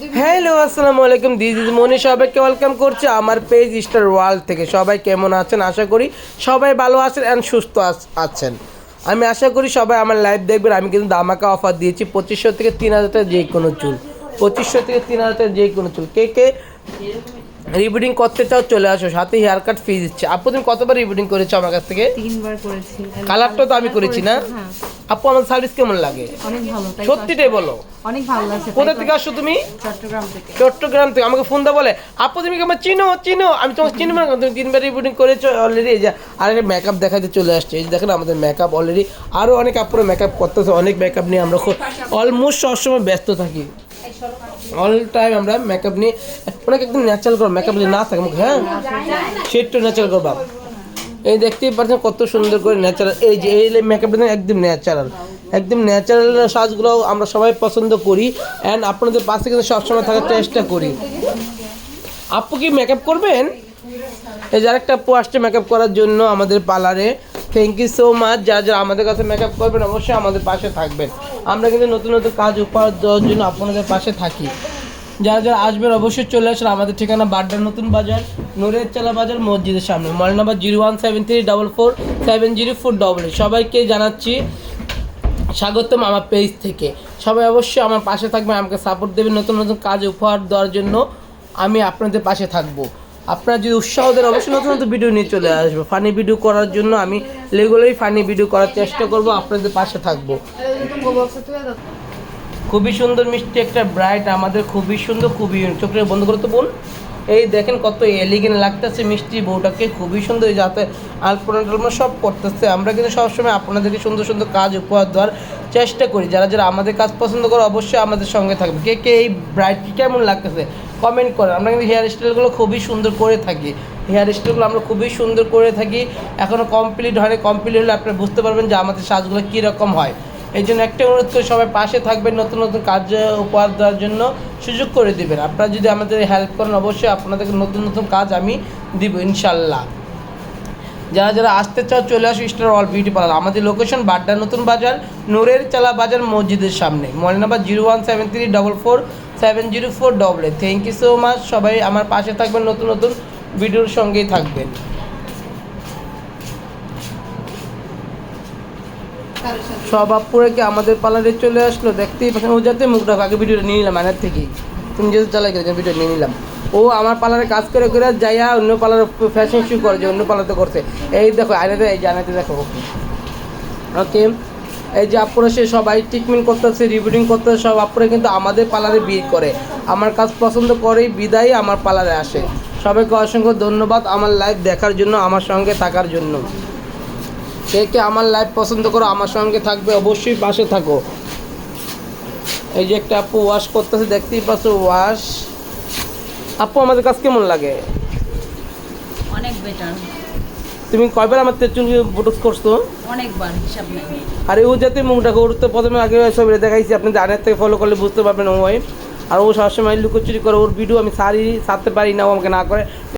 Hello আসসালামু আলাইকুম। This is মনি সবাইকে ওয়েলকাম করছি আমার পেজ স্টার ওয়ার্ল্ড থেকে। সবাই কেমন আছেন? আশা করি সবাই ভালো আছেন অ্যান্ড সুস্থ আছ- আছেন। আমি আশা করি সবাই আমার লাইভ দেখবেন। আমি কিন্তু দামাকা অফার দিয়েছি। পঁচিশশো থেকে তিন হাজার টাকা যে কোনো চুল। পঁচিশশো থেকে তিন হাজার টাকা যে কোনো চুল। কে কে রিবিডিং করতে চাও চলে আসো। সাথে হেয়ার কাট ফি দিচ্ছে। আপু তুমি কতবার রিবিডিং করেছ আমার কাছ থেকে? তিনবার করেছি। কালারটা তো আমি করেছি না? হ্যাঁ। আপু আমার সার্ভিস কেমন লাগে? অনেক ভালো সত্যিটাই বলো। অনেক ভালো লাগছে কোথা থেকে আসছো তুমি? চট্টগ্রাম থেকে। চট্টগ্রাম থেকে। আমাকে ফোন দা বলে আপু তুমি আমার চিনো? চিনো? আমি তোমাকে চিনবো না তুমি তিনবার রিপোর্টিং করেছ অলরেডি এই যে আর একটা মেকআপ দেখাতে চলে আসছে। এই যে দেখেন আমাদের মেকআপ অলরেডি আরও অনেক আপুরে মেকআপ করতেছে অনেক মেকআপ নিয়ে আমরা অলমোস্ট সবসময় ব্যস্ত থাকি। অল টাইম আমরা মেকআপ নিয়ে অনেক একদম ন্যাচারাল করো মেকআপ যদি না থাকে মুখে হ্যাঁ? সেটা ন্যাচারাল করবা এই দেখতেই পাচ্ছেন কত সুন্দর করে ন্যাচারাল এই যে, এই মেকআপটা একদম ন্যাচারাল একদম ন্যাচারাল সাজগুলো আমরা সবাই পছন্দ করি অ্যান্ড আপনাদের পাশে কিন্তু সবসময় থাকার চেষ্টা করি। আপু কি মেকআপ করবেন? এই যে আরেকটা আপু আসছে মেকআপ করার জন্য আমাদের পার্লারে থ্যাংক ইউ সো মাচ যারা যারা আমাদের কাছে মেকআপ করবেন অবশ্যই আমাদের পাশে থাকবেন। আমরা কিন্তু নতুন নতুন কাজ উপহার দেওয়ার জন্য আপনাদের পাশে থাকি। যারা যারা আসবেন অবশ্যই চলে আসেন। আমাদের ঠিকানা বাড্ডার নতুন বাজার, নুরের চালা বাজার, মসজিদের সামনে। Mobile number zero one seven three double four seven zero four double সবাইকে জানাচ্ছি স্বাগতম আমার পেজ থেকে। সবাই অবশ্যই আমার পাশে থাকবেন আমাকে সাপোর্ট দেবেন, নতুন নতুন কাজ উপহার দেওয়ার জন্য আমি আপনাদের পাশে থাকব। আপনারা যদি উৎসাহ দেন, অবশ্যই নতুন নতুন ভিডিও নিয়ে চলে আসব। ফানি ভিডিও করার জন্য আমি রেগুলারই ফানি ভিডিও করার চেষ্টা করব, আপনাদের পাশে থাকব। খুবই সুন্দর, মিষ্টি একটা ব্রাইট, আমাদের খুবই সুন্দর, খুবই। চোখটা বন্ধ করতে বোন এই দেখেন কত এলিগেন্ট লাগতেছে মিষ্টি বউটাকে, খুবই সুন্দর যাতে আলপনা টালপনা সব করতেছে আমরা কিন্তু সবসময় আপনাদেরকে সুন্দর সুন্দর কাজ উপহার দেওয়ার চেষ্টা করি। যারা যারা আমাদের কাজ পছন্দ করে অবশ্যই আমাদের সঙ্গে থাকবে। কে কে এই ব্রাইটটি কেমন লাগতেছে কমেন্ট করেন আমরা কিন্তু হেয়ার স্টাইলগুলো খুবই সুন্দর করে থাকি। হেয়ার স্টাইলগুলো আমরা খুবই সুন্দর করে থাকি। এখনও কমপ্লিট হয়নি। কমপ্লিট হলে আপনারা বুঝতে পারবেন যে আমাদের সাজগুলো কীরকম হয়। এই জন্য একটা অনুরোধ করে সবাই পাশে থাকবেন, নতুন নতুন কাজ উপহার দেওয়ার জন্য সুযোগ করে দিবেন। আপনারা যদি আমাদের হেল্প করেন, অবশ্যই আপনাদেরকে নতুন নতুন কাজ আমি দিব ইনশাল্লাহ। যারা যারা আসতে চাও, চলে আসো স্টার অল বিউটি পার্লার আমাদের লোকেশন বাড্ডা নতুন বাজার, নূরের চালা বাজার মসজিদের সামনে। Mobile number zero one seven three double four seven zero four double eight thank you so much সবাই আমার পাশে থাকবেন, নতুন নতুন ভিডিওর সঙ্গেই থাকবেন। সব আপুরে কি আমাদের পার্লারে চলে আসলো? দেখতেই পাচ্ছেন। ও যাতে মুখ রাখো আগে ভিডিওটা নিয়ে নিলাম আয়নার থেকেই। তুমি যেহেতু চালাই গেলে ভিডিও নিয়ে নিলাম। ও আমার পার্লারে কাজ করে করে যাইয়া অন্য পার্লারে ফ্যাশন শু করে, যে অন্য পার্লারে করছে। এই দেখো, আয়নাতে, এই আয়নাতে দেখো ওকে? এই যে আপুরা সে সবাই ট্রিটমেন্ট করতেছে রিবিডিং করতেছে, সব আপুরা কিন্তু আমাদের পার্লারে বিয়ে করে। আমার কাজ পছন্দ করেই বিদায় আমার পার্লারে আসে। সবাইকে অসংখ্য ধন্যবাদ আমার লাইভ দেখার জন্য, আমার সঙ্গে থাকার জন্য। কে কে আমার লাইভ পছন্দ করো আমার সঙ্গে থাকবে অবশ্যই পাশে থাকো। এই যে একটা আপু ওয়াশ করতেছে দেখতেই পাচ্ছ ওয়াশ আপু আমাদের কাছে কেমন লাগে? অনেক বেটার তুমি কয়বার আমার তেচুল বুটুস করছ? অনেকবার হিসাব নেই। আর ও যাতে মুখটাকে ওর তো প্রথমে আগে ছবিটা দেখাইছি। আপনি জানের থেকে ফলো করলে বুঝতে পারবেন ও হয়। আর ও সবসময় লুকোচুরি করে ওর ভিডিও আমি সারি সারতে পারি না ও আমাকে না করে।